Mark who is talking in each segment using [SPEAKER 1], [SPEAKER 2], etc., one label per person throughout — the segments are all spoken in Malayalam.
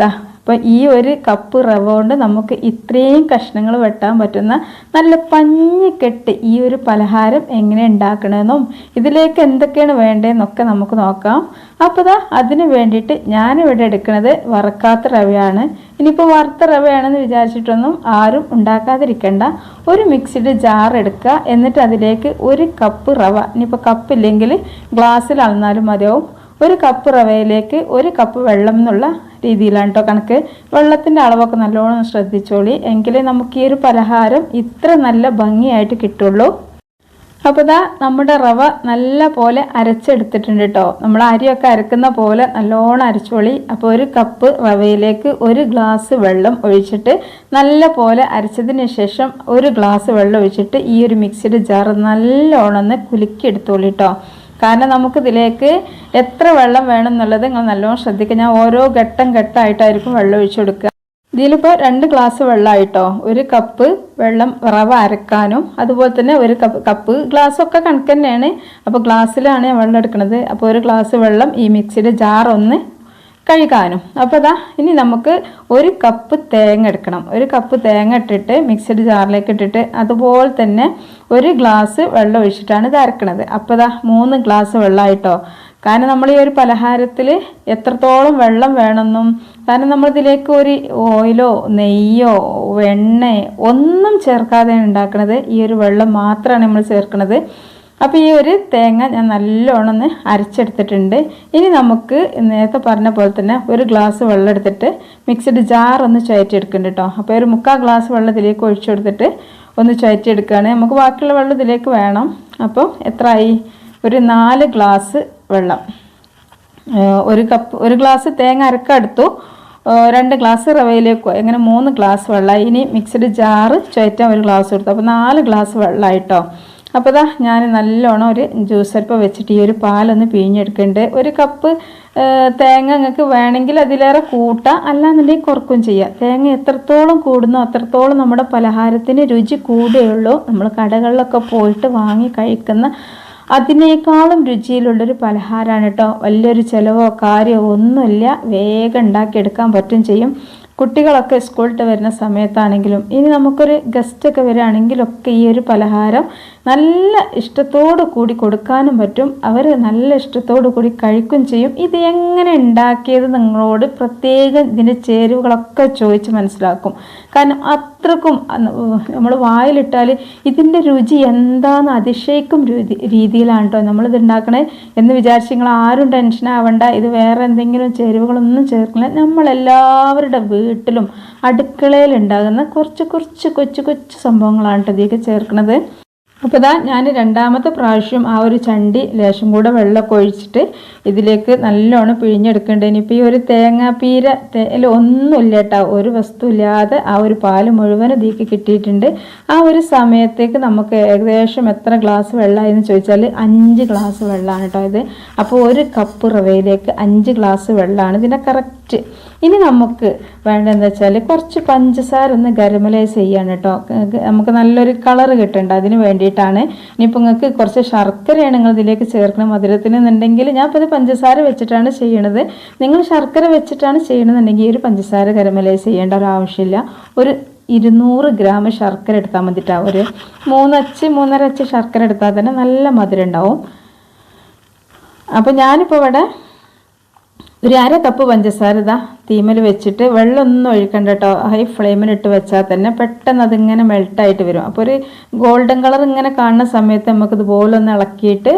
[SPEAKER 1] ദാ അപ്പം ഈ ഒരു കപ്പ് റവ കൊണ്ട് നമുക്ക് ഇത്രയും കഷ്ണങ്ങൾ വെട്ടാൻ പറ്റുന്ന നല്ല പഞ്ഞിക്കെട്ട് ഈ ഒരു പലഹാരം എങ്ങനെ ഉണ്ടാക്കണമെന്നും ഇതിലേക്ക് എന്തൊക്കെയാണ് വേണ്ടതെന്നൊക്കെ നമുക്ക് നോക്കാം. അപ്പോൾ ദാ അതിന് വേണ്ടിയിട്ട് ഞാനിവിടെ എടുക്കുന്നത് വറക്കാത്ത റവയാണ്. ഇനിയിപ്പോൾ വറുത്ത റവയാണെന്ന് വിചാരിച്ചിട്ടൊന്നും ആരും ഉണ്ടാക്കാതിരിക്കണ്ട. ഒരു മിക്സിഡ് ജാർ എടുക്കുക എന്നിട്ട് അതിലേക്ക് ഒരു കപ്പ് റവ. ഇനിയിപ്പോൾ കപ്പില്ലെങ്കിൽ ഗ്ലാസ്സിൽ അളന്നാലും മതിയാവും. ഒരു കപ്പ് റവയിലേക്ക് ഒരു കപ്പ് വെള്ളം എന്നുള്ള രീതിയിലാണ് കേട്ടോ കണക്ക്. വെള്ളത്തിന്റെ അളവൊക്കെ നല്ലോണം ശ്രദ്ധിച്ചോളി. എങ്കിലേ നമുക്ക് ഈ ഒരു പലഹാരം ഇത്ര നല്ല ഭംഗിയായിട്ട് കിട്ടുള്ളൂ. അപ്പോൾ ഇതാ നമ്മുടെ റവ നല്ല പോലെ അരച്ചെടുത്തിട്ടുണ്ട് കേട്ടോ നമ്മൾ അരിയൊക്കെ അരക്കുന്ന പോലെ നല്ലോണം അരച്ചോളി. അപ്പോൾ ഒരു കപ്പ് റവയിലേക്ക് ഒരു ഗ്ലാസ് വെള്ളം ഒഴിച്ചിട്ട് നല്ല പോലെ അരച്ചതിന് ശേഷം ഒരു ഗ്ലാസ് വെള്ളം ഒഴിച്ചിട്ട് ഈ ഒരു മിക്സിയുടെ ജാർ നല്ലോണം ഒന്ന് കുലുക്കി എടുത്തോളി കേട്ടോ കാരണം നമുക്കിതിലേക്ക് എത്ര വെള്ളം വേണം എന്നുള്ളത് നിങ്ങൾ നല്ലോണം ശ്രദ്ധിക്കുക. ഞാൻ ഓരോ ഘട്ടം ഘട്ടമായിട്ടായിരിക്കും വെള്ളം ഒഴിച്ചു കൊടുക്കുക. ഇതിലിപ്പോൾ രണ്ട് ഗ്ലാസ് വെള്ളമായിട്ടോ ഒരു കപ്പ് വെള്ളം റവ അരക്കാനും അതുപോലെ തന്നെ ഒരു കപ്പ് കപ്പ് ഗ്ലാസ്സൊക്കെ കണക്ക് തന്നെയാണ്. അപ്പോൾ ഗ്ലാസ്സിലാണ് ഞാൻ വെള്ളം എടുക്കുന്നത്. അപ്പോൾ ഒരു ഗ്ലാസ് വെള്ളം ഈ മിക്സിയുടെ ജാർ ഒന്ന് കഴുകാനും. അപ്പോൾ അതാ ഇനി നമുക്ക് ഒരു കപ്പ് തേങ്ങ എടുക്കണം. ഒരു കപ്പ് തേങ്ങ ഇട്ടിട്ട് മിക്സഡ് ജാറിലേക്ക് ഇട്ടിട്ട് അതുപോലെ തന്നെ ഒരു ഗ്ലാസ് വെള്ളം ഒഴിച്ചിട്ടാണ് ഇത് അരക്കണത്. അപ്പോൾ ഇതാ മൂന്ന് ഗ്ലാസ് വെള്ളമായിട്ടോ കാരണം നമ്മൾ ഈ ഒരു പലഹാരത്തിൽ എത്രത്തോളം വെള്ളം വേണമെന്നും കാരണം നമ്മളിതിലേക്ക് ഒരു ഓയിലോ നെയ്യോ വെണ്ണയോ ഒന്നും ചേർക്കാതെയാണ് ഉണ്ടാക്കുന്നത് ഈ ഒരു വെള്ളം മാത്രമാണ് നമ്മൾ ചേർക്കുന്നത് അപ്പോൾ ഈ ഒരു തേങ്ങ ഞാൻ നല്ലോണം ഒന്ന് അരച്ചെടുത്തിട്ടുണ്ട്. ഇനി നമുക്ക് നേരത്തെ പറഞ്ഞ പോലെ തന്നെ ഒരു ഗ്ലാസ് വെള്ളം എടുത്തിട്ട് മിക്സഡ് ജാർ ഒന്ന് ചുയറ്റിയെടുക്കുന്നുണ്ട് കേട്ടോ അപ്പോൾ ഒരു മുക്കാൽ ഗ്ലാസ് വെള്ളം ഇതിലേക്ക് ഒഴിച്ചെടുത്തിട്ട് ഒന്ന് ചുയറ്റിയെടുക്കുകയാണ്. നമുക്ക് ബാക്കിയുള്ള വെള്ളം ഇതിലേക്ക് വേണം. അപ്പോൾ ആയി ഒരു നാല് ഗ്ലാസ് വെള്ളം. ഒരു കപ്പ് ഒരു ഗ്ലാസ് തേങ്ങ അരക്കെടുത്തു. രണ്ട് ഗ്ലാസ് റവയിലേക്ക് അങ്ങനെ മൂന്ന് ഗ്ലാസ് വെള്ളം ഇനി മിക്സഡ് ജാറ് ചുയറ്റാൻ ഒരു ഗ്ലാസ് കൊടുത്തു. അപ്പോൾ നാല് ഗ്ലാസ് വെള്ളമായിട്ടോ അപ്പോൾ ഇതാ ഞാൻ നല്ലോണം ഒരു ജ്യൂസ് അല്പം വെച്ചിട്ട് ഈ ഒരു പാലൊന്ന് പിഴിഞ്ഞെടുക്കണ്ടേ. ഒരു കപ്പ് തേങ്ങ നിങ്ങൾക്ക് വേണമെങ്കിൽ അതിലേറെ കൂട്ടാം. അല്ലാന്നുണ്ടെങ്കിൽ കുറക്കും ചെയ്യാം. തേങ്ങ എത്രത്തോളം കൂടുന്നോ അത്രത്തോളം നമ്മുടെ പലഹാരത്തിന് രുചി കൂടുകയുള്ളൂ. നമ്മൾ കടകളിലൊക്കെ പോയിട്ട് വാങ്ങി കഴിക്കുന്ന അതിനേക്കാളും രുചിയിലുള്ളൊരു പലഹാരമാണ് കേട്ടോ വലിയൊരു ചിലവോ കാര്യമോ ഒന്നുമില്ല. വേഗം ഉണ്ടാക്കിയെടുക്കാൻ പറ്റും ചെയ്യും. കുട്ടികളൊക്കെ സ്കൂളിട്ട് വരുന്ന സമയത്താണെങ്കിലും ഇനി നമുക്കൊരു ഗസ്റ്റൊക്കെ വരികയാണെങ്കിലൊക്കെ ഈ ഒരു പലഹാരം നല്ല ഇഷ്ടത്തോടു കൂടി കൊടുക്കാനും പറ്റും. അവർ നല്ല ഇഷ്ടത്തോടു കൂടി കഴിക്കും ചെയ്യും. ഇത് എങ്ങനെ ഉണ്ടാക്കിയത് നിങ്ങളോട് പ്രത്യേകം ഇതിന്റെ ചേരുവകളൊക്കെ ചോദിച്ച് മനസ്സിലാക്കും. കാരണം അത്രക്കും നമ്മൾ വായിലിട്ടാൽ ഇതിന്റെ രുചി എന്താന്ന് അതിശയിക്കും രീതി രീതിയിലാണ് കേട്ടോ നമ്മളിത് ഉണ്ടാക്കണേ എന്ന് വിചാരിച്ച് നിങ്ങൾ ആരും ടെൻഷൻ ആവണ്ട. ഇത് വേറെ എന്തെങ്കിലും ചേരുവകളൊന്നും ചേർക്കില്ല. നമ്മളെല്ലാവരുടെ വീട്ടിലും അടുക്കളയിൽ ഉണ്ടാകുന്ന കുറച്ച് കുറച്ച് കൊച്ചു കൊച്ചു സംഭവങ്ങളാണ് കേട്ടോ ഇതിലേക്ക് ചേർക്കുന്നത് അപ്പോൾ ഇതാ ഞാൻ രണ്ടാമത്തെ പ്രാവശ്യം ആ ഒരു ചണ്ടി ലേശം കൂടെ വെള്ളമൊക്കെ ഒഴിച്ചിട്ട് ഇതിലേക്ക് നല്ലോണം പിഴിഞ്ഞെടുക്കേണ്ടത്. ഇനിയിപ്പോൾ ഈ ഒരു തേങ്ങാപ്പീര തേല ഒന്നുമില്ല കേട്ടോ ഒരു വസ്തു ഇല്ലാതെ ആ ഒരു പാൽ മുഴുവനും ഇതിലേക്ക് കിട്ടിയിട്ടുണ്ട്. ആ ഒരു സമയത്തേക്ക് നമുക്ക് ഏകദേശം എത്ര ഗ്ലാസ് വെള്ളമായിരുന്നു ചോദിച്ചാൽ അഞ്ച് ഗ്ലാസ് വെള്ളമാണ് കേട്ടോ ഇത്. അപ്പോൾ ഒരു കപ്പ് റവയിലേക്ക് അഞ്ച് ഗ്ലാസ് വെള്ളമാണ്. ഇതിനെ കറക്റ്റ് ഇനി നമുക്ക് വേണ്ടതെന്ന് വെച്ചാൽ കുറച്ച് പഞ്ചസാര ഒന്ന് ഗരമലൈസ് ചെയ്യാണ് കേട്ടോ. നമുക്ക് നല്ലൊരു കളർ കിട്ടണ്ട. അതിന് വേണ്ടിയിട്ടാണ് ഇനിയിപ്പോൾ നിങ്ങൾക്ക് കുറച്ച് ശർക്കരയാണ് നിങ്ങൾ ഇതിലേക്ക് ചേർക്കണം. മധുരത്തിന് എന്നുണ്ടെങ്കിൽ ഞാൻ ഇപ്പോൾ ഇത് പഞ്ചസാര വെച്ചിട്ടാണ് ചെയ്യണത്. നിങ്ങൾ ശർക്കര വെച്ചിട്ടാണ് ചെയ്യണമെന്നുണ്ടെങ്കിൽ ഈ ഒരു പഞ്ചസാര ഗരമലൈസ് ചെയ്യേണ്ട ഒരു ആവശ്യമില്ല. ഒരു ഇരുന്നൂറ് ഗ്രാം ശർക്കര എടുത്താൽ മതിട്ടാ. ഒരു മൂന്നച്ച് മൂന്നര അച്ച് ശർക്കര എടുത്താൽ തന്നെ നല്ല മധുരം ഉണ്ടാവും. അപ്പോൾ ഞാനിപ്പോൾ ഇവിടെ ഒരു അര കപ്പ് പഞ്ചസാര ഇതാ തീമൽ വെച്ചിട്ട് വെള്ളമൊന്നും ഒഴിക്കണ്ട കേട്ടോ ഹൈ ഫ്ലെയിമിലിട്ട് വെച്ചാൽ തന്നെ പെട്ടെന്ന് അതിങ്ങനെ മെൽട്ടായിട്ട് വരും. അപ്പോൾ ഒരു ഗോൾഡൻ കളർ ഇങ്ങനെ കാണുന്ന സമയത്ത് നമുക്ക് ഇതുപോലെ ഒന്ന് ഇളക്കിയിട്ട്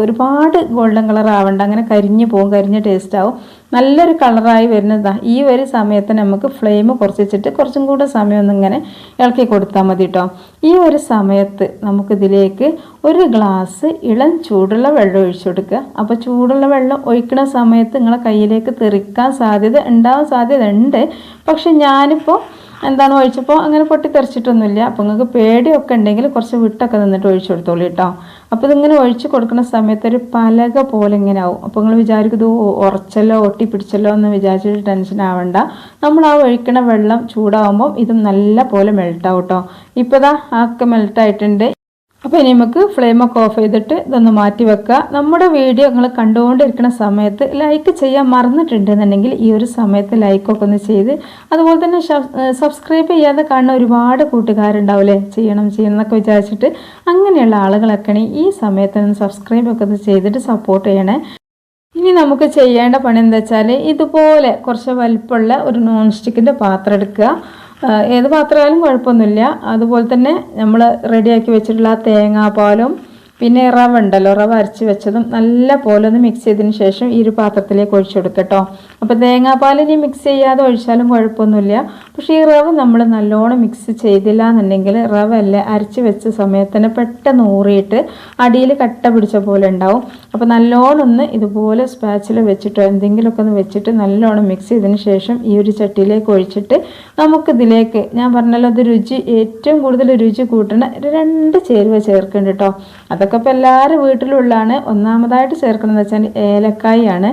[SPEAKER 1] ഒരുപാട് ഗോൾഡൻ കളർ ആവണ്ട. അങ്ങനെ കരിഞ്ഞു പോകും കരിഞ്ഞ ടേസ്റ്റ് ആവും. നല്ലൊരു കളറായി വരുന്നതാ. ഈ ഒരു സമയത്ത് നമുക്ക് ഫ്ലെയിം കുറച്ച് വെച്ചിട്ട് കുറച്ചും കൂടെ സമയം ഒന്ന് ഇങ്ങനെ ഇളക്കി കൊടുത്താൽ മതി കേട്ടോ ഈ ഒരു സമയത്ത് നമുക്കിതിലേക്ക് ഒരു ഗ്ലാസ് ഇളം ചൂടുള്ള വെള്ളം ഒഴിച്ചു കൊടുക്കുക. അപ്പോൾ ചൂടുള്ള വെള്ളം ഒഴിക്കുന്ന സമയത്ത് നിങ്ങളെ കയ്യിലേക്ക് തെറിക്കാൻ സാധ്യത ഉണ്ടാവാൻ സാധ്യത ഉണ്ട് പക്ഷെ ഞാനിപ്പോൾ എന്താണ് ഒഴിച്ചപ്പോൾ അങ്ങനെ പൊട്ടിത്തെറിച്ചിട്ടൊന്നുമില്ല. അപ്പോൾ നിങ്ങൾക്ക് പേടിയൊക്കെ ഉണ്ടെങ്കിൽ കുറച്ച് വിട്ടൊക്കെ നിന്നിട്ട് ഒഴിച്ചു കൊടുത്തോളൂ കേട്ടോ അപ്പോൾ ഇതിങ്ങനെ ഒഴിച്ച് കൊടുക്കുന്ന സമയത്ത് ഒരു പലക പോലെ ഇങ്ങനെ ആവും. അപ്പോൾ നിങ്ങൾ വിചാരിക്കും ഇത് ഉറച്ചല്ലോ ഒട്ടിപ്പിടിച്ചല്ലോ എന്ന് വിചാരിച്ചിട്ട് ടെൻഷൻ ആവണ്ട. നമ്മൾ ആ ഒഴിക്കണ വെള്ളം ചൂടാവുമ്പോൾ ഇതും നല്ല പോലെ മെൽട്ടാവും കേട്ടോ ഇപ്പോൾ ഇതാ ആക്കെ മെൽട്ടായിട്ടുണ്ട് അപ്പോൾ ഇനി നമുക്ക് ഫ്ലെയിമൊക്കെ ഓഫ് ചെയ്തിട്ട് ഇതൊന്ന് മാറ്റി വെക്കുക. നമ്മുടെ വീഡിയോ നിങ്ങൾ കണ്ടുകൊണ്ടിരിക്കുന്ന സമയത്ത് ലൈക്ക് ചെയ്യാൻ മറന്നിട്ടുണ്ടെന്നുണ്ടെങ്കിൽ ഈ ഒരു സമയത്ത് ലൈക്കൊക്കെ ഒന്ന് ചെയ്ത് അതുപോലെ തന്നെ സബ്സ്ക്രൈബ് ചെയ്യാതെ കാണുന്ന ഒരുപാട് കൂട്ടുകാരുണ്ടാവില്ലേ? ചെയ്യണം ചെയ്യണം എന്നൊക്കെ വിചാരിച്ചിട്ട് അങ്ങനെയുള്ള ആളുകളൊക്കെ ഈ സമയത്ത് ഒന്ന് സബ്സ്ക്രൈബ് ഒക്കെ ഒന്ന് ചെയ്തിട്ട് സപ്പോർട്ട് ചെയ്യണേ. ഇനി നമുക്ക് ചെയ്യേണ്ട പണി എന്താ വെച്ചാൽ ഇതുപോലെ കുറച്ച് വലിപ്പമുള്ള ഒരു നോൺ സ്റ്റിക്കിന്റെ പാത്രം എടുക്കുക. ഏത് പാത്രമായാലും കുഴപ്പമൊന്നുമില്ല. അതുപോലെ തന്നെ നമ്മൾ റെഡിയാക്കി വെച്ചിട്ടുള്ള ആ തേങ്ങാപ്പാലും പിന്നെ റവ ഉണ്ടല്ലോ റവ അരച്ച് വെച്ചതും നല്ല പോലെ ഒന്ന് മിക്സ് ചെയ്തതിന് ശേഷം ഈ ഒരു പാത്രത്തിലേക്ക് ഒഴിച്ചു കൊടുക്കുക കേട്ടോ അപ്പോൾ തേങ്ങാപ്പാൽ ഇനി മിക്സ് ചെയ്യാതെ ഒഴിച്ചാലും കുഴപ്പമൊന്നുമില്ല. പക്ഷേ ഈ റവ് നമ്മൾ നല്ലോണം മിക്സ് ചെയ്തില്ല എന്നുണ്ടെങ്കിൽ റവ അല്ലേ അരച്ച് വെച്ച സമയത്തന്നെ പെട്ടെന്ന് ഊറിയിട്ട് അടിയിൽ കട്ട പിടിച്ച പോലെ ഉണ്ടാവും. അപ്പോൾ നല്ലോണം ഒന്ന് ഇതുപോലെ സ്പാച്ചിൽ വെച്ചിട്ടോ എന്തെങ്കിലുമൊക്കെ ഒന്ന് വെച്ചിട്ട് നല്ലോണം മിക്സ് ചെയ്തതിന് ശേഷം ഈ ഒരു ചട്ടിയിലേക്ക് ഒഴിച്ചിട്ട് നമുക്കിതിലേക്ക് ഞാൻ പറഞ്ഞല്ലോ അത് രുചി ഏറ്റവും കൂടുതൽ രുചി കൂട്ടണ രണ്ട് ചേരുവ ചേർക്കുന്നുണ്ട് കേട്ടോ അതൊക്കെ ഇപ്പോൾ എല്ലാവരും വീട്ടിലുള്ളതാണ്. ഒന്നാമതായിട്ട് ചേർക്കണമെന്ന് വെച്ചാൽ ഏലക്കായാണ്.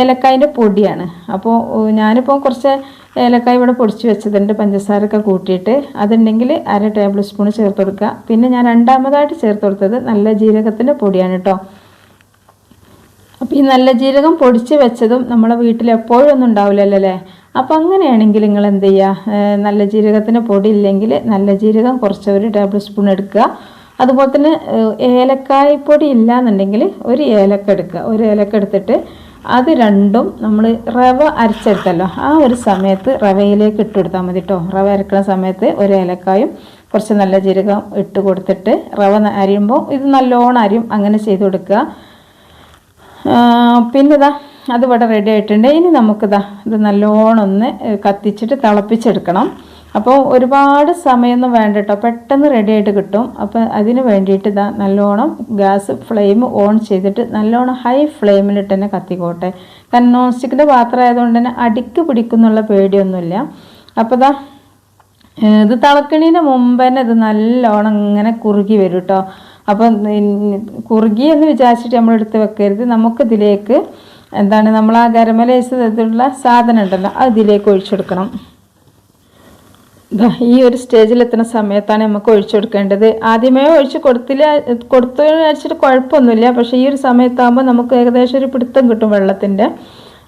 [SPEAKER 1] ഏലക്കായിന്റെ പൊടിയാണ്. അപ്പോൾ ഞാനിപ്പോൾ കുറച്ച് ഏലക്കായ ഇവിടെ പൊടിച്ച് വെച്ചതുണ്ട്. പഞ്ചസാരയൊക്കെ കൂട്ടിയിട്ട് അതുണ്ടെങ്കിൽ അര ടേബിൾ സ്പൂൺ ചേർത്ത് കൊടുക്കുക. പിന്നെ ഞാൻ രണ്ടാമതായിട്ട് ചേർത്ത് കൊടുത്തത് നല്ല ജീരകത്തിന്റെ പൊടിയാണ് കേട്ടോ അപ്പോൾ ഈ നല്ല ജീരകം പൊടിച്ച് വെച്ചതും നമ്മളെ വീട്ടിൽ എപ്പോഴും ഒന്നും ഉണ്ടാവില്ലല്ലോ അല്ലേ? അപ്പോൾ അങ്ങനെയാണെങ്കിൽ നിങ്ങൾ എന്ത് ചെയ്യുക? നല്ല ജീരകത്തിന്റെ പൊടി ഇല്ലെങ്കിൽ നല്ല ജീരകം കുറച്ച് ഒരു ടേബിൾ സ്പൂൺ എടുക്കുക. അതുപോലെ തന്നെ ഏഹ് ഏലക്കായ പൊടി ഇല്ല എന്നുണ്ടെങ്കിൽ ഒരു ഏലക്ക എടുക്കുക. ഒരു ഏലക്ക എടുത്തിട്ട് അത് രണ്ടും നമ്മൾ റവ അരച്ചെടുത്തല്ലോ. ആ ഒരു സമയത്ത് റവയിലേക്ക് ഇട്ട് കൊടുത്താൽ മതി കേട്ടോ റവ അരക്കുന്ന സമയത്ത് ഒരു ഏലക്കായും കുറച്ച് നല്ല ജീരകം ഇട്ട് കൊടുത്തിട്ട് റവ അരിയുമ്പോൾ ഇത് നല്ലോണം അരിയും. അങ്ങനെ ചെയ്ത് കൊടുക്കുക. പിന്നെ ഇതാ അത് ഇവിടെ റെഡി ആയിട്ടുണ്ട്. ഇനി നമുക്കിതാ ഇത് നല്ലോണം ഒന്ന് കത്തിച്ചിട്ട് തിളപ്പിച്ചെടുക്കണം. അപ്പോൾ ഒരുപാട് സമയമൊന്നും വേണ്ട കേട്ടോ പെട്ടെന്ന് റെഡി ആയിട്ട് കിട്ടും. അപ്പോൾ അതിന് വേണ്ടിയിട്ട് ഇതാ നല്ലോണം ഗ്യാസ് ഫ്ലെയിം ഓൺ ചെയ്തിട്ട് നല്ലോണം ഹൈ ഫ്ലെയിമിലിട്ട് തന്നെ കത്തിക്കോട്ടെ. കാരണം നോൺ സ്റ്റിക്കിന്റെ പാത്രം ആയതുകൊണ്ട് തന്നെ അടിക്ക് പിടിക്കുന്നുള്ള പേടിയൊന്നുമില്ല. അപ്പോൾ ഇതാ ഇത് തിളക്കണീന് മുമ്പ് തന്നെ ഇത് നല്ലോണം ഇങ്ങനെ കുറുകി വരും കേട്ടോ അപ്പം കുറുകി എന്ന് വിചാരിച്ചിട്ട് നമ്മൾ എടുത്ത് വെക്കരുത്. നമുക്കിതിലേക്ക് എന്താണ് നമ്മൾ ആ ഗരമലേസ് ഇതിലുള്ള സാധനം ഉണ്ടല്ലോ അതിലേക്ക് ഒഴിച്ചെടുക്കണം. ഈ ഒരു സ്റ്റേജിൽ എത്തുന്ന സമയത്താണ് നമുക്ക് ഒഴിച്ചു കൊടുക്കേണ്ടത്. ആദ്യമേ ഒഴിച്ച് കൊടുത്തില്ല കൊടുത്തു വെച്ചിട്ട് കുഴപ്പമൊന്നുമില്ല. പക്ഷേ ഈ ഒരു സമയത്താകുമ്പോൾ നമുക്ക് ഏകദേശം ഒരു പിടുത്തം കിട്ടും വെള്ളത്തിന്റെ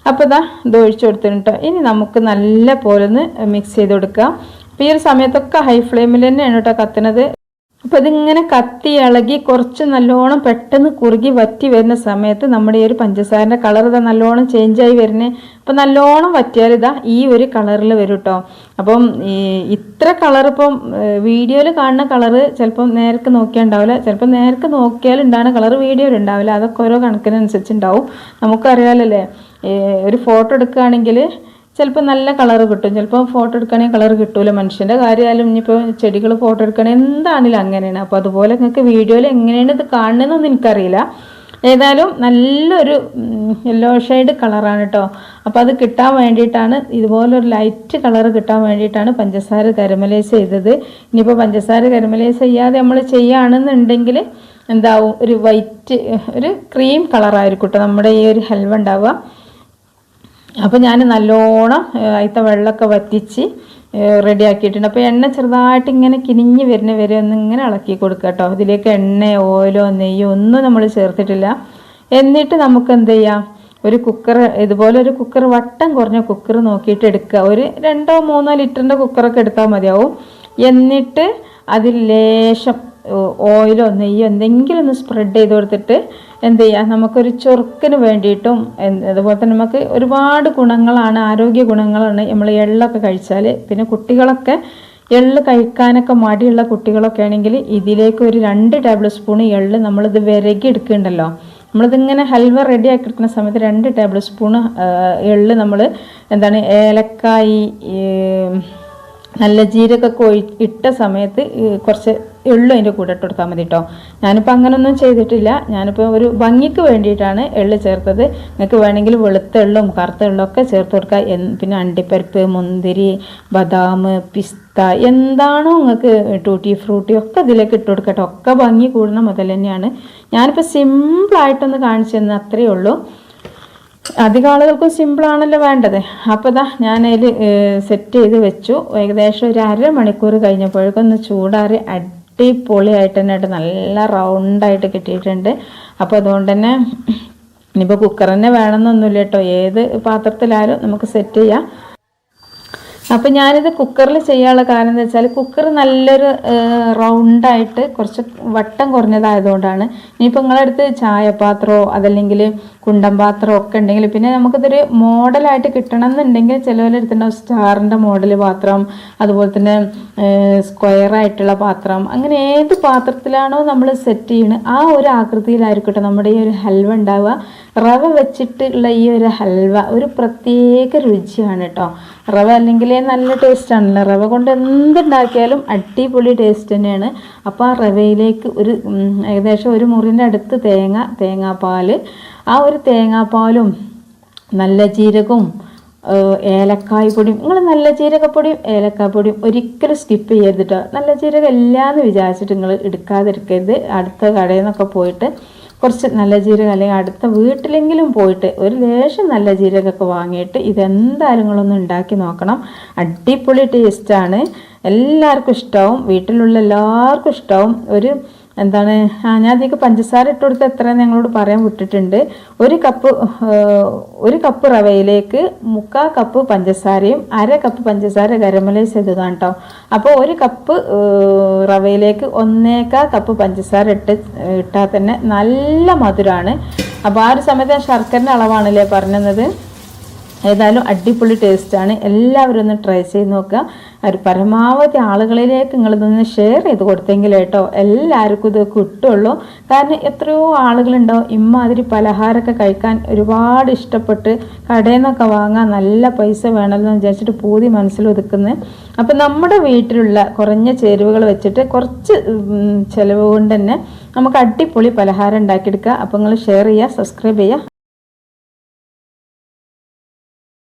[SPEAKER 1] അപ്പോൾ ഇതാ ഇത് ഒഴിച്ചു കൊടുത്തിട്ടുണ്ട് ഇനി നമുക്ക് നല്ല പോലെ ഒന്ന് മിക്സ് ചെയ്ത് കൊടുക്കാം. അപ്പോൾ ഈ ഒരു സമയത്തൊക്കെ ഹൈ ഫ്ലെയിമിൽ തന്നെയാണ് കേട്ടോ കത്തുന്നത്. അപ്പോൾ ഇതിങ്ങനെ കത്തി ഇളകി കുറച്ച് നല്ലോണം പെട്ടെന്ന് കുറുകി വറ്റി വരുന്ന സമയത്ത് നമ്മുടെ ഈ ഒരു പഞ്ചസാരന്റെ കളർ ഇതാ നല്ലോണം ചേഞ്ചായി വരുന്നത് അപ്പോൾ നല്ലോണം വറ്റിയാൽ ഇതാ ഈ ഒരു കളറിൽ വരും കേട്ടോ അപ്പം ഇത്ര കളർ ഇപ്പം വീഡിയോയിൽ കാണുന്ന കളറ് ചിലപ്പം നേർക്ക് നോക്കിയാൽ ഉണ്ടാവില്ല. ചിലപ്പം നേർക്ക് നോക്കിയാൽ ഉണ്ടാകുന്ന കളർ വീഡിയോയിൽ ഉണ്ടാവില്ല. അതൊക്കെ ഓരോ കണക്കിനനുസരിച്ച് ഉണ്ടാവും. നമുക്കറിയാലല്ലേ? ഒരു ഫോട്ടോ എടുക്കുകയാണെങ്കിൽ ചിലപ്പോൾ നല്ല കളർ കിട്ടും. ചിലപ്പോൾ ഫോട്ടോ എടുക്കണമെങ്കിൽ കളർ കിട്ടൂല മനുഷ്യന്റെ കാര്യമായാലും ഇനിയിപ്പോൾ ചെടികൾ ഫോട്ടോ എടുക്കണേ എന്താണെങ്കിലും അങ്ങനെയാണ്. അപ്പോൾ അതുപോലെ നിങ്ങൾക്ക് വീഡിയോയിൽ എങ്ങനെയാണ് ഇത് കാണുന്നതെന്നൊന്നും എനിക്കറിയില്ല. ഏതായാലും നല്ലൊരു യെല്ലോ ഷെയ്ഡ് കളറാണ് കേട്ടോ അപ്പോൾ അത് കിട്ടാൻ വേണ്ടിയിട്ടാണ് ഇതുപോലൊരു ലൈറ്റ് കളർ കിട്ടാൻ വേണ്ടിയിട്ടാണ് പഞ്ചസാര കരമലൈസ് ചെയ്തത്. ഇനിയിപ്പോൾ പഞ്ചസാര കരമലൈസ് ചെയ്യാതെ നമ്മൾ ചെയ്യുകയാണെന്നുണ്ടെങ്കിൽ എന്താവും? ഒരു വൈറ്റ് ഒരു ക്രീം കളറായിരിക്കും കേട്ടോ നമ്മുടെ ഈ ഒരു ഹൽവ ഉണ്ടാവുക. അപ്പോൾ ഞാൻ നല്ലോണം അതിത്തെ വെള്ളമൊക്കെ വറ്റിച്ച് റെഡി ആക്കിയിട്ടുണ്ട് അപ്പോൾ എണ്ണ ചെറുതായിട്ട് ഇങ്ങനെ കിനിഞ്ഞ് വരുന്ന വരെ ഒന്ന് ഇങ്ങനെ ഇളക്കി കൊടുക്കുക കേട്ടോ ഇതിലേക്ക് എണ്ണ ഓയിലോ നെയ്യോ ഒന്നും നമ്മൾ ചേർത്തിട്ടില്ല. എന്നിട്ട് നമുക്ക് എന്ത് ചെയ്യാം? ഒരു കുക്കർ ഇതുപോലെ ഒരു കുക്കർ വട്ടം കുറഞ്ഞ കുക്കർ നോക്കിയിട്ട് എടുക്കുക. ഒരു രണ്ടോ മൂന്നോ ലിറ്ററിന്റെ കുക്കറൊക്കെ എടുത്താൽ മതിയാവും. എന്നിട്ട് അതിൽ ലേശം ഓയിലോ നെയ്യോ എന്തെങ്കിലും ഒന്ന് സ്പ്രെഡ് ചെയ്ത് കൊടുത്തിട്ട് എന്ത് ചെയ്യുക നമുക്കൊരു ചൊറുക്കിന് വേണ്ടിയിട്ടും അതുപോലെ തന്നെ നമുക്ക് ഒരുപാട് ഗുണങ്ങളാണ് ആരോഗ്യ ഗുണങ്ങളാണ് നമ്മൾ എള്ളൊക്കെ കഴിച്ചാൽ പിന്നെ കുട്ടികളൊക്കെ എള്ള് കഴിക്കാനൊക്കെ മടിയുള്ള കുട്ടികളൊക്കെ ആണെങ്കിൽ ഇതിലേക്ക് ഒരു രണ്ട് ടേബിൾ സ്പൂൺ എള്ള് നമ്മളിത് വിരകി എടുക്കുന്നുണ്ടല്ലോ. നമ്മളിതിങ്ങനെ ഹൽവ റെഡി ആക്കി എടുക്കുന്ന സമയത്ത് രണ്ട് ടേബിൾ സ്പൂൺ എള്ള് നമ്മൾ എന്താണ് ഏലക്കായി നല്ല ജീരകമൊക്കെ ഇട്ട സമയത്ത് കുറച്ച് എള്ളു അതിന്റെ കൂടെ ഇട്ട് കൊടുത്താൽ മതി കേട്ടോ ഞാനിപ്പോൾ അങ്ങനൊന്നും ചെയ്തിട്ടില്ല. ഞാനിപ്പോൾ ഒരു ഭംഗിക്ക് വേണ്ടിയിട്ടാണ് എള്ള് ചേർത്തത്. നിങ്ങൾക്ക് വേണമെങ്കിൽ വെളുത്ത എള്ളും കറുത്ത എള്ളും ഒക്കെ ചേർത്ത് കൊടുക്കുക പിന്നെ അണ്ടിപ്പരിപ്പ് മുന്തിരി ബദാം പിസ്ത എന്താണോ നിങ്ങൾക്ക് ടൂട്ടി ഫ്രൂട്ടി ഒക്കെ ഇതിലേക്ക് ഇട്ട് കൊടുക്കട്ടെ. ഒക്കെ ഭംഗി കൂടുന്ന മുതൽ തന്നെയാണ്. ഞാനിപ്പോൾ സിമ്പിളായിട്ടൊന്ന് കാണിച്ചു തന്നെ അത്രയേ ഉള്ളൂ. അധികം ആളുകൾക്കും സിമ്പിളാണല്ലോ വേണ്ടത്. അപ്പോൾ ഇതാ ഞാനതിൽ സെറ്റ് ചെയ്ത് വെച്ചു. ഏകദേശം ഒരു അര മണിക്കൂർ ഒന്ന് ചൂടാറി അടിപൊളിയായിട്ട് തന്നെ ആയിട്ട് നല്ല റൗണ്ടായിട്ട് കിട്ടിയിട്ടുണ്ട്. അപ്പോൾ അതുകൊണ്ട് തന്നെ ഇനിയിപ്പോൾ കുക്കർ തന്നെ വേണമെന്നൊന്നുമില്ല കേട്ടോ. ഏത് പാത്രത്തിലായാലും നമുക്ക് സെറ്റ് ചെയ്യാം. അപ്പം ഞാനിത് കുക്കറിൽ ചെയ്യാനുള്ള കാരണം എന്താ വെച്ചാൽ കുക്കർ നല്ലൊരു റൗണ്ടായിട്ട് കുറച്ച് വട്ടം കുറഞ്ഞതായതുകൊണ്ടാണ്. ഇനിയിപ്പോൾ നിങ്ങളുടെ അടുത്ത് ചായപാത്രമോ അതല്ലെങ്കിൽ കുണ്ടം പാത്രമോ ഒക്കെ ഉണ്ടെങ്കിൽ പിന്നെ നമുക്കിതൊരു മോഡലായിട്ട് കിട്ടണം എന്നുണ്ടെങ്കിൽ ചിലവരെടുത്തുണ്ടാവും സ്റ്റാറിന്റെ മോഡൽ പാത്രം അതുപോലെ തന്നെ സ്ക്വയർ ആയിട്ടുള്ള പാത്രം. അങ്ങനെ ഏത് പാത്രത്തിലാണോ നമ്മൾ സെറ്റ് ചെയ്യുന്നത് ആ ഒരു ആകൃതിയിലായിരിക്കട്ടെ നമ്മുടെ ഈ ഒരു ഹൽവ ഉണ്ടാവുക. റവ വെച്ചിട്ടുള്ള ഈ ഒരു ഹൽവ ഒരു പ്രത്യേക രുചിയാണ് കേട്ടോ റവ അല്ലെങ്കിൽ നല്ല ടേസ്റ്റ് ആണല്ലോ. റവ കൊണ്ട് എന്തുണ്ടാക്കിയാലും അടിപൊളി ടേസ്റ്റ് തന്നെയാണ്. അപ്പോൾ ആ റവയിലേക്ക് ഒരു ഏകദേശം ഒരു മുറിന്റെ അടുത്ത് തേങ്ങ തേങ്ങാപ്പാൽ ആ ഒരു തേങ്ങാപ്പാലും നല്ല ജീരകവും ഏലക്കായ് പൊടിയും നിങ്ങൾ നല്ല ജീരകപ്പൊടിയും ഏലക്കായ് പൊടിയും ഒരിക്കലും സ്കിപ്പ് ചെയ്യരുത് കേട്ടോ നല്ല ജീരകം ഇല്ലാന്ന് വിചാരിച്ചിട്ട് നിങ്ങൾ എടുക്കാതിരിക്കരുത്. അടുത്ത കടയിൽ നിന്നൊക്കെ പോയിട്ട് കുറച്ച് നല്ല ജീരകം അല്ലെങ്കിൽ അടുത്ത വീട്ടിലെങ്കിലും പോയിട്ട് ഒരു ലേശം നല്ല ജീരകമൊക്കെ വാങ്ങിയിട്ട് ഇതെന്തായാലും നിങ്ങളൊന്ന് ഉണ്ടാക്കി നോക്കണം. അടിപൊളി ടേസ്റ്റാണ് എല്ലാവർക്കും ഇഷ്ടമാവും വീട്ടിലുള്ള എല്ലാവർക്കും ഇഷ്ടമാവും ഒരു എന്താണ്? ആ ഞാൻ അതിലേക്ക് പഞ്ചസാര ഇട്ട് കൊടുത്ത് എത്ര ഞങ്ങളോട് പറയാൻ വിട്ടിട്ടുണ്ട്. ഒരു കപ്പ് ഒരു കപ്പ് റവയിലേക്ക് മുക്കാൽ കപ്പ് പഞ്ചസാരയും അര കപ്പ് പഞ്ചസാര ഗരമലൈസ് ചെയ്തതാണ് കേട്ടോ. അപ്പോൾ ഒരു കപ്പ് റവയിലേക്ക് ഒന്നേക്കാൽ കപ്പ് പഞ്ചസാര ഇട്ട് ഇട്ടാൽ തന്നെ നല്ല മധുരമാണ് അപ്പോൾ ആ ഒരു സമയത്ത് ഞാൻ ശർക്കരന്റെ അളവാണല്ലേ പറഞ്ഞത്? ഏതായാലും അടിപൊളി ടേസ്റ്റാണ് എല്ലാവരും ഒന്ന് ട്രൈ ചെയ്ത് നോക്കുക. ഒരു പരമാവധി ആളുകളിലേക്ക് നിങ്ങളിതൊന്ന് ഷെയർ ചെയ്ത് കൊടുത്തെങ്കിൽ കേട്ടോ എല്ലാവർക്കും ഇത് കിട്ടുള്ളൂ. കാരണം എത്രയോ ആളുകളുണ്ടാവും ഇമ്മാതിരി പലഹാരമൊക്കെ കഴിക്കാൻ ഒരുപാട് ഇഷ്ടപ്പെട്ട് കടയിൽ നിന്നൊക്കെ വാങ്ങാൻ നല്ല പൈസ വേണമല്ലോ എന്ന് വിചാരിച്ചിട്ട് പൂതി മനസ്സിൽ ഒതുക്കുന്നത് അപ്പം നമ്മുടെ വീട്ടിലുള്ള കുറഞ്ഞ ചേരുവകൾ വെച്ചിട്ട് കുറച്ച് ചിലവ് കൊണ്ട് തന്നെ നമുക്ക് അടിപൊളി പലഹാരം ഉണ്ടാക്കിയെടുക്കുക. അപ്പോൾ നിങ്ങൾ ഷെയർ ചെയ്യുക സബ്സ്ക്രൈബ് ചെയ്യുക.